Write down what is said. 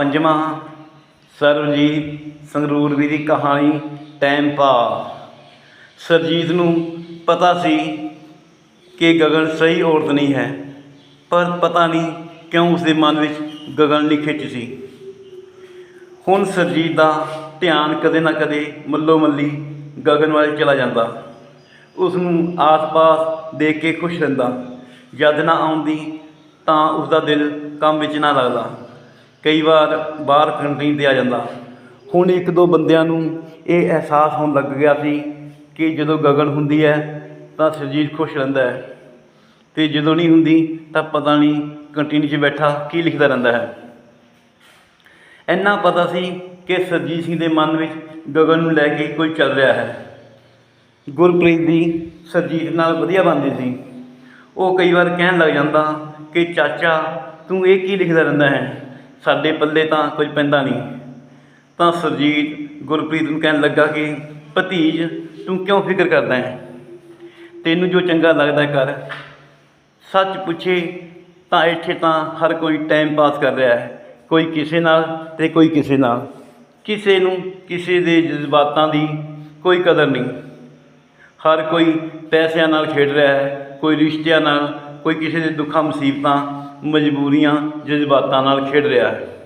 ਪੰਜਵਾਂ ਸਰਬਜੀਤ ਸੰਗਰੂਰਵੀ ਦੀ ਕਹਾਣੀ, ਟਾਈਮ ਪਾ ਸਰਜੀਤ ਨੂੰ ਪਤਾ ਸੀ ਕਿ ਗਗਨ ਸਹੀ ਔਰਤ ਨਹੀਂ ਹੈ, ਪਰ ਪਤਾ ਨਹੀਂ ਕਿਉਂ ਉਸਦੇ ਮਨ ਵਿੱਚ ਗਗਨ ਨਹੀਂ ਖਿੱਚ ਸੀ। ਹੁਣ ਸਰਜੀਤ ਦਾ ਧਿਆਨ ਕਦੇ ਨਾ ਕਦੇ ਮੱਲੋ ਮੱਲੀ ਗਗਨ ਵੱਲ ਚਲਾ ਜਾਂਦਾ। ਉਸ ਨੂੰ ਆਸ-ਪਾਸ ਦੇਖ ਕੇ ਖੁਸ਼ ਰਹਿੰਦਾ। ਜਦ ਨਾ ਆਉਂਦੀ ਤਾਂ ਉਸ ਦਾ ਦਿਲ ਕੰਮ ਵਿੱਚ ਨਾ ਲੱਗਦਾ। ਕਈ ਵਾਰ ਬਾਹਰ ਕੰਟਰੀਨ ਤੇ ਆ ਜਾਂਦਾ। ਹੁਣ ਇੱਕ ਦੋ ਬੰਦਿਆਂ ਨੂੰ ਇਹ ਅਹਿਸਾਸ ਹੋਣ ਲੱਗ ਗਿਆ ਸੀ ਕਿ ਜਦੋਂ ਗਗਨ ਹੁੰਦੀ ਹੈ ਤਾਂ ਸਰਜੀਤ ਖੁਸ਼ ਰਹਿੰਦਾ ਹੈ ਤੇ ਜਦੋਂ ਨਹੀਂ ਹੁੰਦੀ ਤਾਂ ਪਤਾ ਨਹੀਂ ਕੰਟੀਨ 'ਚ ਬੈਠਾ ਕੀ ਲਿਖਦਾ ਰਹਿੰਦਾ ਹੈ। ਇੰਨਾ ਪਤਾ ਸੀ ਕਿ ਸਰਜੀਤ ਸਿੰਘ ਦੇ ਮਨ ਵਿੱਚ ਗਗਨ ਨੂੰ ਲੈ ਕੇ ਕੋਈ ਚੱਲ ਰਿਹਾ ਹੈ। ਗੁਰਪ੍ਰੀਤ ਦੀ ਸਰਜੀਤ ਨਾਲ ਵਧੀਆ ਬਣਦੀ ਸੀ। ਉਹ ਕਈ ਵਾਰ ਕਹਿਣ ਲੱਗ ਜਾਂਦਾ ਕਿ ਚਾਚਾ ਤੂੰ ਇਹ ਕੀ ਲਿਖਦਾ ਰਹਿੰਦਾ ਹੈ? ਸਾਡੇ ਪੱਲੇ ਤਾਂ ਕੁਝ ਪੈਂਦਾ ਨਹੀਂ। ਤਾਂ ਸੁਰਜੀਤ ਗੁਰਪ੍ਰੀਤ ਨੂੰ ਕਹਿਣ ਲੱਗਾ ਕਿ, ਭਤੀਜ, ਤੂੰ ਕਿਉਂ ਫਿਕਰ ਕਰਦਾ ਹੈ? ਤੈਨੂੰ ਜੋ ਚੰਗਾ ਲੱਗਦਾ ਕਰ। ਸੱਚ ਪੁੱਛੇ ਤਾਂ ਇੱਥੇ ਤਾਂ ਹਰ ਕੋਈ ਟਾਈਮ ਪਾਸ ਕਰ ਰਿਹਾ ਹੈ। ਕੋਈ ਕਿਸੇ ਨਾਲ ਤੇ ਕੋਈ ਕਿਸੇ ਨਾਲ। ਕਿਸੇ ਨੂੰ ਕਿਸੇ ਦੇ ਜਜ਼ਬਾਤਾਂ ਦੀ ਕੋਈ ਕਦਰ ਨਹੀਂ। ਹਰ ਕੋਈ ਪੈਸਿਆਂ ਨਾਲ ਖੇਡ ਰਿਹਾ ਹੈ, ਕੋਈ ਰਿਸ਼ਤਿਆਂ ਨਾਲ, ਕੋਈ ਕਿਸੇ ਦੇ ਦੁੱਖਾਂ, ਮੁਸੀਬਤਾਂ ਮਜਬੂਰੀਆਂ ਜਜ਼ਬਾਤਾਂ ਨਾਲ ਖੇਡ ਰਿਹਾ ਹੈ।